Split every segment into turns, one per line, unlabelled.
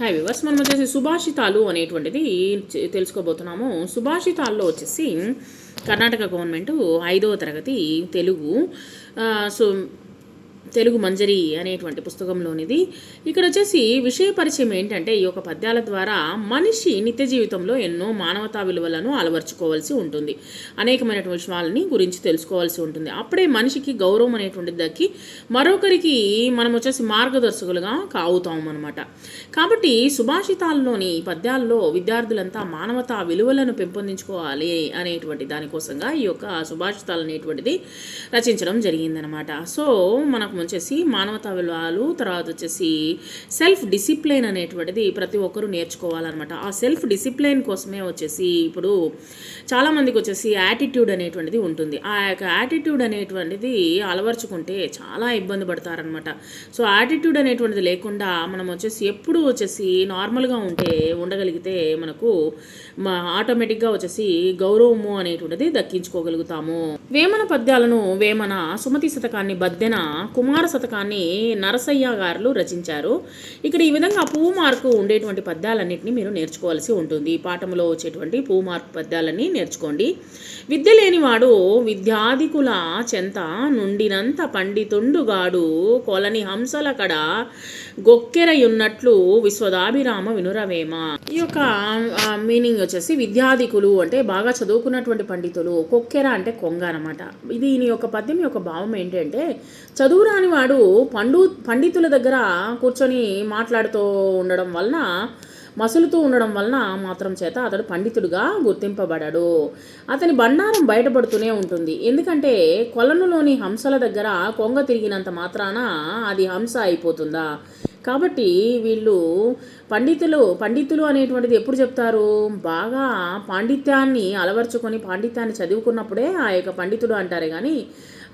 Hi viewers మనం వచ్చేసి సుభాషితాలు అనేటువంటిది తెలుసుకోబోతున్నాము. సుభాషితాల్లో వచ్చేసి కర్ణాటక గవర్నమెంట్ ఐదవ తరగతి తెలుగు సో తెలుగు మంజరి అనేటువంటి పుస్తకంలోనిది. ఇక్కడ వచ్చేసి విషయ పరిచయం ఏంటంటే ఈ యొక్క పద్యాల ద్వారా మనిషి నిత్య జీవితంలో ఎన్నో మానవతా విలువలను అలవర్చుకోవాల్సి ఉంటుంది. అనేకమైనటువంటి విషయాలని గురించి తెలుసుకోవాల్సి ఉంటుంది. అప్పుడే మనిషికి గౌరవం అనేటువంటిది దక్కి మరొకరికి మనం వచ్చేసి మార్గదర్శకులుగా కావుతాం అనమాట కాబట్టి సుభాషితాల్లోని పద్యాల్లో విద్యార్థులంతా మానవతా విలువలను పెంపొందించుకోవాలి అనేటువంటి దానికోసంగా ఈ యొక్క సుభాషితాలు అనేటువంటిది రచించడం జరిగిందనమాట సో మనకు వచ్చేసి మానవతా విలువలు తర్వాత వచ్చేసి సెల్ఫ్ డిసిప్లైన్ అనేటువంటిది ప్రతి ఒక్కరూ నేర్చుకోవాలన్నమాట. ఆ సెల్ఫ్ డిసిప్లైన్ కోసమే వచ్చేసి ఇప్పుడు చాలామందికి వచ్చేసి యాటిట్యూడ్ అనేటువంటిది ఉంటుంది. ఆ యొక్క యాటిట్యూడ్ అనేటువంటిది అలవర్చుకుంటే చాలా ఇబ్బంది పడతారనమాట సో యాటిట్యూడ్ అనేటువంటిది లేకుండా మనం వచ్చేసి ఎప్పుడు వచ్చేసి నార్మల్గా ఉంటే ఉండగలిగితే మనకు మా ఆటోమేటిక్గా వచ్చేసి గౌరవము అనేటువంటిది దక్కించుకోగలుగుతాము. వేమన పద్యాలను వేమన సుమతి శతకాన్ని బద్దెన కుమార శతకాన్ని నరసయ్య గారు రచించారు. ఇక్కడ ఈ విధంగా పువ్వు మార్కు ఉండేటువంటి పద్యాలన్నింటినీ మీరు నేర్చుకోవాల్సి ఉంటుంది. ఈ పాఠంలో వచ్చేటువంటి పువ్వు మార్కు పద్యాలన్నీ నేర్చుకోండి. విద్య లేనివాడు విద్యాధికుల చెంత నుండినంత పండితుండుగాడు. కొలని హంసల కడ గొక్కెరయున్నట్లు విశ్వదాభిరామ వినురవేమ. ఈ యొక్క మీనింగ్ వచ్చేసి విద్యాధికులు అంటే బాగా చదువుకున్నటువంటి పండితులు. కొక్కెర అంటే కొంగ అనమాట ఇది దీని యొక్క పద్యం యొక్క భావం ఏంటంటే చదువురా రాని వాడు పండు పండితుల దగ్గర కూర్చొని మాట్లాడుతూ ఉండడం వలన మసులుతూ ఉండడం వలన మాత్రం చేత అతడు పండితుడుగా గుర్తింపబడాడు. అతని బండారం బయటపడుతూనే ఉంటుంది. ఎందుకంటే కొలనులోని హంసల దగ్గర కొంగ తిరిగినంత మాత్రాన అది హంస అయిపోతుందా? కాబట్టి వీళ్ళు పండితులు పండితులు అనేటువంటిది ఎప్పుడు చెప్తారు? బాగా పాండిత్యాన్ని అలవర్చుకొని పాండిత్యాన్ని చదువుకున్నప్పుడే ఆ యొక్క పండితుడు అంటారే కానీ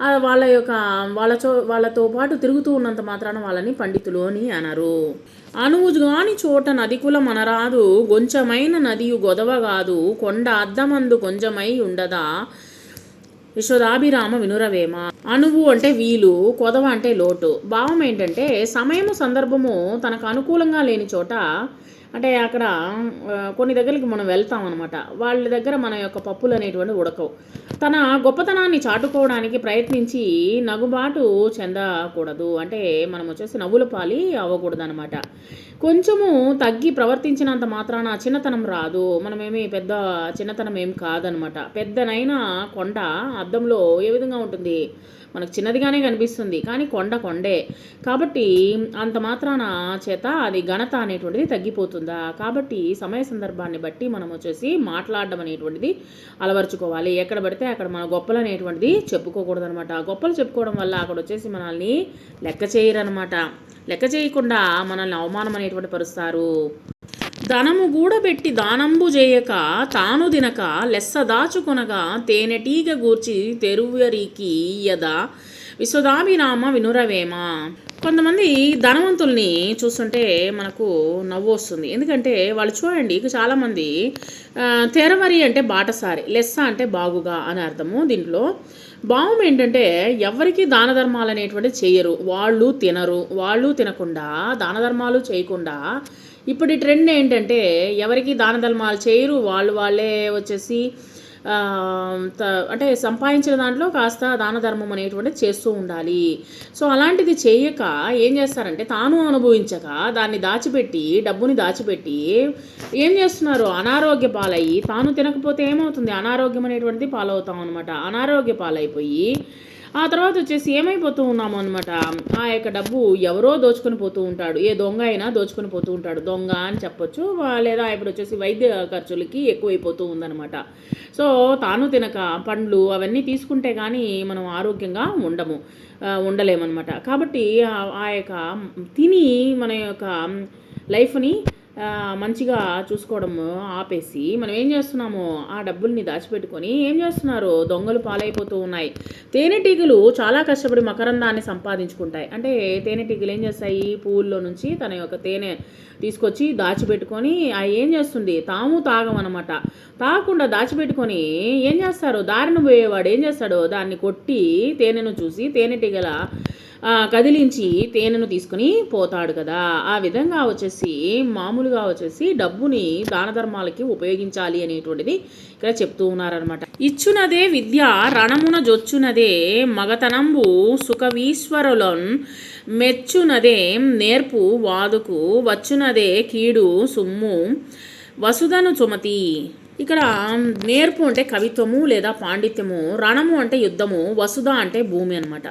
వాళ్ళ యొక్క వాళ్ళతో వాళ్ళతో పాటు తిరుగుతూ ఉన్నంత మాత్రాన వాళ్ళని పండితులు అని అనరు అనువుగాని చోట నదికుల మనరాదు గొంచమైన నదియు గొదవగాదు కొండ అద్దమందు కొంచెమై ఉండదా? విశ్వదాభిరామ వినురవేమ. అనువు అంటే వీలు కొదవ అంటే లోటు. భావం ఏంటంటే సమయము సందర్భము తనకు అనుకూలంగా లేని చోట అంటే అక్కడ కొన్ని దగ్గరికి మనం వెళ్తాం అనమాట వాళ్ళ దగ్గర మన యొక్క పప్పులు అనేటువంటి ఉడకవు. తన గొప్పతనాన్ని చాటుకోవడానికి ప్రయత్నించి నగుబాటు చెందకూడదు. అంటే మనం వచ్చేసి నవ్వుల పాలి అవ్వకూడదు అనమాట కొంచెము తగ్గి ప్రవర్తించినంత మాత్రాన చిన్నతనం రాదు. మనమేమి పెద్ద చిన్నతనం ఏం కాదనమాట పెద్దనైనా కొండ అద్దంలో ఏ విధంగా ఉంటుంది? మనకు చిన్నదిగానే కనిపిస్తుంది. కానీ కొండ కొండే. కాబట్టి అంత మాత్రాన చేత అది ఘనత అనేటువంటిది తగ్గిపోతుందా? కాబట్టి సమయ సందర్భాన్ని బట్టి మనం వచ్చేసి మాట్లాడడం అనేటువంటిది అలవరుచుకోవాలి. ఎక్కడ పడితే అక్కడ మన గొప్పలు అనేటువంటిది చెప్పుకోకూడదు అనమాట గొప్పలు చెప్పుకోవడం వల్ల అక్కడ వచ్చేసి మనల్ని లెక్క చేయరనమాట. లెక్క చేయకుండా మనల్ని అవమానం అనేటువంటి పరుస్తారు. ధనము గూడబెట్టి దానంబు చేయక తాను దినక లెస్స దాచుకొనగా తేనెటీగ గూర్చి తెరువరికి యద. విశ్వదాభిరామ వినురవేమ. కొంతమంది ధనవంతుల్ని చూస్తుంటే మనకు నవ్వు వస్తుంది ఎందుకంటే వాళ్ళు చూడండి చాలామంది తెరవరి అంటే బాటసారి లెస్స అంటే బాగుగా అని అర్థము దీంట్లో. భావం ఏంటంటే ఎవరికి దాన ధర్మాలు అనేటువంటివి చేయరు వాళ్ళు తినరు. వాళ్ళు తినకుండా దాన ధర్మాలు చేయకుండా ఇప్పటి ట్రెండ్ ఏంటంటే ఎవరికి దాన ధర్మాలు చేయరు వాళ్ళు వాళ్ళే వచ్చేసి అంటే సంపాదించిన దాంట్లో కాస్త దాన ధర్మం అనేటువంటిది చేస్తూ ఉండాలి. సో అలాంటిది చేయక ఏం చేస్తారంటే తాను అనుభవించక దాన్ని దాచిపెట్టి డబ్బుని దాచిపెట్టి ఏం చేస్తున్నారు? అనారోగ్య పాలయ్యి తాను తినకపోతే ఏమవుతుంది? అనారోగ్యం అనేటువంటిది పాలవుతాం అనమాట అనారోగ్య పాలైపోయి ఆ తర్వాత వచ్చేసి ఏమైపోతూ ఉన్నాము అనమాట ఆ యొక్క డబ్బు ఎవరో దోచుకొని పోతూ ఉంటాడు. ఏ దొంగ అయినా దోచుకొని పోతూ ఉంటాడు. దొంగ అని చెప్పొచ్చు. లేదా ఇప్పుడు వచ్చేసి వైద్య ఖర్చులకి ఎక్కువైపోతూ ఉందన్నమాట. సో తాను తినక పండ్లు అవన్నీ తీసుకుంటే కానీ మనం ఆరోగ్యంగా ఉండము. ఉండలేమన్నమాట. కాబట్టి ఆ- యొక్క తిని మన యొక్క లైఫ్ని మంచిగా చూసుకోవడం ఆపేసి మనం ఏం చేస్తున్నాము? ఆ డబ్బుల్ని దాచిపెట్టుకొని ఏం చేస్తున్నారు? దొంగలు పాలైపోతూ ఉన్నాయి. తేనెటీగలు చాలా కష్టపడి మకరందాన్ని సంపాదించుకుంటాయి. అంటే తేనెటీగలు ఏం చేస్తాయి? పువ్వుల్లో నుంచి తన యొక్క తేనె తీసుకొచ్చి దాచిపెట్టుకొని అవి ఏం చేస్తుంది? తాము తాగమన్నమాట. తాగకుండా దాచిపెట్టుకొని ఏం చేస్తారు? దారిన పోయేవాడు ఏం చేస్తాడు? దాన్ని కొట్టి తేనెను చూసి తేనెటీగల కదిలించి తేనెను తీసుకుని పోతాడు కదా. ఆ విధంగా వచ్చేసి మామూలుగా వచ్చేసి డబ్బుని దాన ధర్మాలకి ఉపయోగించాలి అనేటువంటిది ఇక్కడ చెప్తూ ఉన్నారనమాట ఇచ్చునదే విద్య రణమున జొచ్చునదే మగతనంబు సుఖవీశ్వరులన్ మెచ్చునదే నేర్పు వాదుకు వచ్చునదే కీడు సుమ్ము వసుధను చుమతి ఇక్కడ నేర్పు అంటే కవిత్వము లేదా పాండిత్యము రణము అంటే యుద్ధము వసుధ అంటే భూమి అనమాట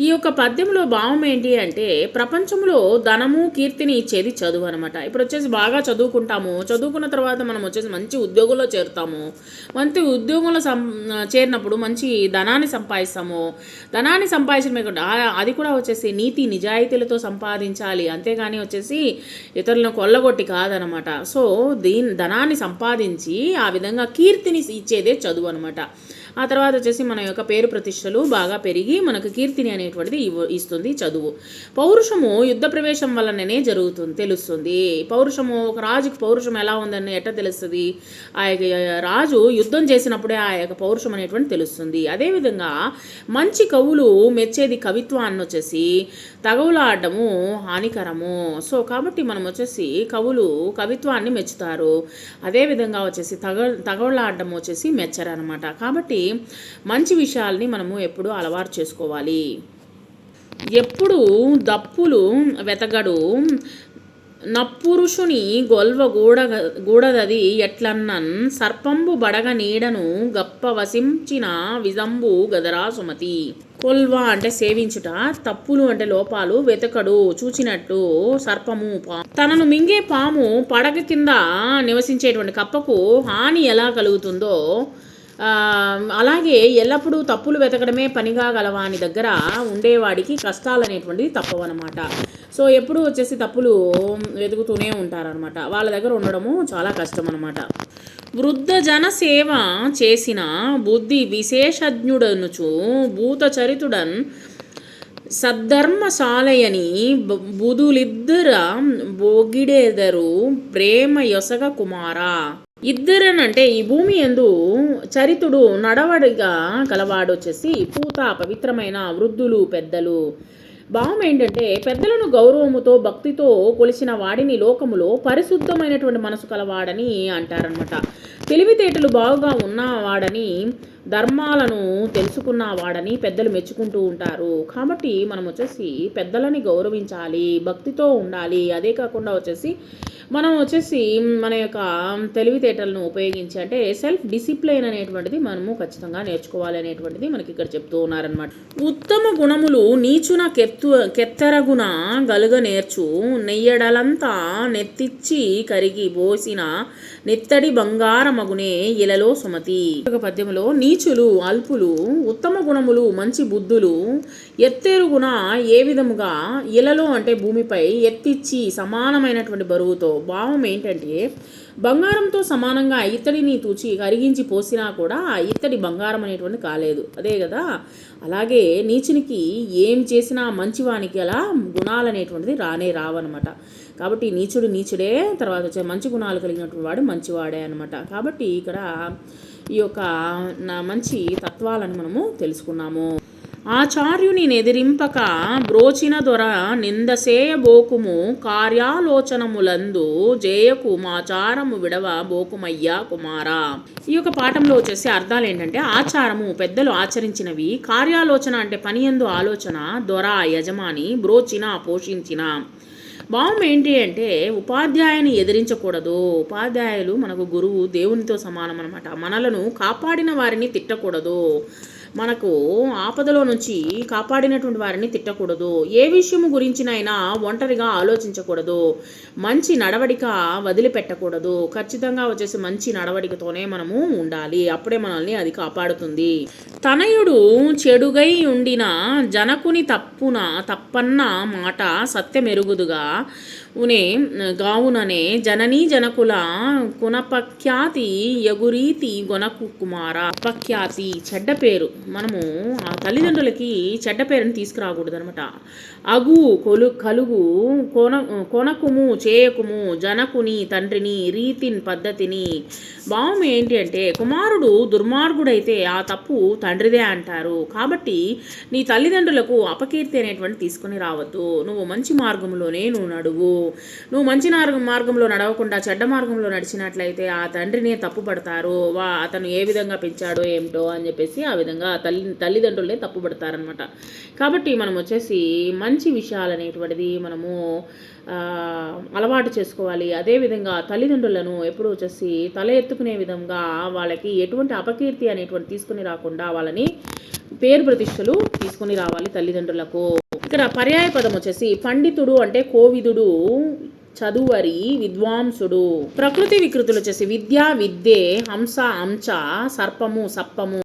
ఈ యొక్క పద్యంలో భావం ఏంటి అంటే ప్రపంచంలో ధనము కీర్తిని ఇచ్చేది చదువు అనమాట ఇప్పుడు వచ్చేసి బాగా చదువుకుంటాము చదువుకున్న తర్వాత మనం వచ్చేసి మంచి ఉద్యోగంలో చేరుతాము. మంచి ఉద్యోగంలో సం చేరినప్పుడు మంచి ధనాన్ని సంపాదిస్తాము. ధనాన్ని సంపాదించడమే కాకుండా అది కూడా వచ్చేసి నీతి నిజాయితీలతో సంపాదించాలి. అంతేగాని వచ్చేసి ఇతరులను కొల్లగొట్టి కాదనమాట సో దీని ధనాన్ని సంపాదించి ఆ విధంగా కీర్తిని ఇచ్చేదే చదువు అనమాట ఆ తర్వాత వచ్చేసి మన యొక్క పేరు ప్రతిష్టలు బాగా పెరిగి మనకు కీర్తిని అనేటువంటిది ఇవ్వ- ఇస్తుంది చదువు. పౌరుషము యుద్ధ ప్రవేశం వల్లనే జరుగుతుంది తెలుస్తుంది. పౌరుషము ఒక రాజుకి పౌరుషం ఎలా ఉందని ఎట్లా తెలుస్తుంది? ఆ యొక్క రాజు యుద్ధం చేసినప్పుడే ఆ యొక్క పౌరుషం అనేటువంటి తెలుస్తుంది. అదేవిధంగా మంచి కవులు మెచ్చేది కవిత్వాన్ని వచ్చేసి తగవులాడము హానికరము. సో కాబట్టి మనం వచ్చేసి కవులు కవిత్వాన్ని మెచ్చుతారు. అదేవిధంగా వచ్చేసి తగ తగవులాడడం వచ్చేసి మెచ్చరు అనమాట కాబట్టి మంచి విషయాల్ని మనము ఎప్పుడూ అలవాటు చేసుకోవాలి. ఎప్పుడు దప్పులు వెతగడు నప్పురుషుని గొల్వ గూడ గూడదది ఎట్లన్నన్ సర్పంబు బడగ నీడను గప్ప వసించిన విజంబు గదరా సుమతి. కొల్వ అంటే సేవించుట తప్పులు అంటే లోపాలు వెతకడు చూచినట్టు సర్పము తనను మింగే పాము పడగ కింద నివసించేటువంటి కప్పకు హాని ఎలా కలుగుతుందో అలాగే ఎల్లప్పుడూ తప్పులు వెతకడమే పనిగా గలవాని దగ్గర ఉండేవాడికి కష్టాలు అనేటువంటివి తప్పవన్నమాట. సో ఎప్పుడు వచ్చేసి తప్పులు వెతుకుతూనే ఉంటారనమాట వాళ్ళ దగ్గర ఉండడము చాలా కష్టం అనమాట వృద్ధ జన సేవ చేసిన బుద్ధి విశేషజ్ఞుడనుచు భూతచరితుడన్ సద్ధర్మశాలయని బుధులిద్దర బోగిడేదరు ప్రేమ యొసగ కుమార. ఇద్దరనంటే ఈ భూమి ఎందు చరితుడు నడవడిగా కలవాడు వచ్చేసి పూత పవిత్రమైన వృద్ధులు పెద్దలు. భావం ఏంటంటే పెద్దలను గౌరవముతో భక్తితో కొలిసిన వాడిని లోకములో పరిశుద్ధమైనటువంటి మనసు కలవాడని అంటారనమాట తెలివితేటలు బాగుగా ఉన్నవాడని ధర్మాలను తెలుసుకున్న వాడని పెద్దలు మెచ్చుకుంటూ ఉంటారు. కాబట్టి మనం వచ్చేసి పెద్దలని గౌరవించాలి భక్తితో ఉండాలి. అదే కాకుండా వచ్చేసి మనం వచ్చేసి మన యొక్క తెలివితేటలను ఉపయోగించి అంటే సెల్ఫ్ డిసిప్లైన్ అనేటువంటిది మనము ఖచ్చితంగా నేర్చుకోవాలి అనేటువంటిది మనకి ఇక్కడ చెప్తూ ఉన్నారనమాట ఉత్తమ గుణములు నీచున కెత్తు కెత్తరగున గలుగ నేర్చు. నెయ్యడలంతా నెత్తిచ్చి కరిగి పోసిన నెత్తడి బంగారమగునే ఇలలో సుమతి. ఒక పద్యములో నీచులు అల్పులు ఉత్తమ గుణములు మంచి బుద్ధులు ఎత్తేరు గుణ ఏ విధముగా ఇలలో అంటే భూమిపై ఎత్తిచ్చి సమానమైనటువంటి బరువుతో భావం ఏంటంటే బంగారంతో సమానంగా ఇత్తడిని తూచి కరిగించి పోసినా కూడా ఇత్తడి బంగారం అనేటువంటి కాలేదు. అదే కదా? అలాగే నీచునికి ఏం చేసినా మంచివానికి అలా గుణాలు అనేటువంటిది రానే రావన్నమాట. కాబట్టి నీచుడు నీచుడే తర్వాత వచ్చే మంచి గుణాలు కలిగినటువంటి వాడు మంచివాడే అనమాట కాబట్టి ఇక్కడ ఈ యొక్క నా మంచి తత్వాలను మనము తెలుసుకున్నాము. ఆచార్యుని నెదిరింపక బ్రోచిన దొర నిందసేయబోకుము. కార్యాలోచనములందు జయకు మాచారము విడవ బోకుమయ్యా కుమారా. ఈ యొక్క పాఠంలో వచ్చేసి అర్థాలు ఏంటంటే ఆచారము పెద్దలు ఆచరించినవి కార్యాలోచన అంటే పనియందు ఆలోచన దొర యజమాని బ్రోచిన పోషించిన. భావం ఏంటి అంటే ఉపాధ్యాయుని ఎదిరించకూడదు. ఉపాధ్యాయులు మనకు గురువు దేవునితో సమానం అనమాట మనలను కాపాడిన వారిని తిట్టకూడదు. మనకు ఆపదలో నుంచి కాపాడినటువంటి వారిని తిట్టకూడదు. ఏ విషయము గురించినైనా ఒంటరిగా ఆలోచించకూడదు. మంచి నడవడిక వదిలిపెట్టకూడదు. ఖచ్చితంగా వచ్చేసి మంచి నడవడికతోనే మనము ఉండాలి. అప్పుడే మనల్ని అది కాపాడుతుంది. తనయుడు చెడుగై ఉండిన జనకుని తప్పున తప్పన్న మాట సత్యమెరుగుదుగా ఉనే గావుననే జననీ జనకుల కునపఖ్యాతి యగురీతి గొనకు కుమార. అపఖ్యాతి చెడ్డ పేరు. మనము ఆ తల్లిదండ్రులకి చెడ్డ పేరుని తీసుకురాకూడదు అనమాట అగు కొలు కలుగు కొన కొనకుము చేయకుము జనకుని తండ్రిని రీతిని పద్ధతిని. భావం ఏంటి అంటే కుమారుడు దుర్మార్గుడైతే ఆ తప్పు తండ్రిదే అంటారు. కాబట్టి నీ తల్లిదండ్రులకు అపకీర్తి అనేటువంటి తీసుకొని రావద్దు. నువ్వు మంచి మార్గంలోనే నువ్వు నడువు. నువ్వు మంచి మార్గంలో నడవకుండా చెడ్డ మార్గంలో నడిచినట్లయితే ఆ తండ్రినే తప్పుపడతారు. వా అతను ఏ విధంగా పెంచాడో ఏమిటో అని చెప్పేసి ఆ విధంగా తల్లి తల్లిదండ్రులే తప్పుపడతారనమాట కాబట్టి మనం వచ్చేసి మంచి విషయాలు అనేటువంటిది మనము అలవాటు చేసుకోవాలి. అదేవిధంగా తల్లిదండ్రులను ఎప్పుడు వచ్చేసి తల ఎత్తుకునే విధంగా వాళ్ళకి ఎటువంటి అపకీర్తి అనేటువంటి తీసుకుని రాకుండా వాళ్ళని పేరు ప్రతిష్టలు తీసుకుని రావాలి తల్లిదండ్రులకు. ఇక్కడ పర్యాయ పదం వచ్చేసి పండితుడు అంటే కోవిదుడు చదువరి విద్వాంసుడు. ప్రకృతి వికృతులు వచ్చేసి విద్య విద్యే హంస అంశ సర్పము సప్పము.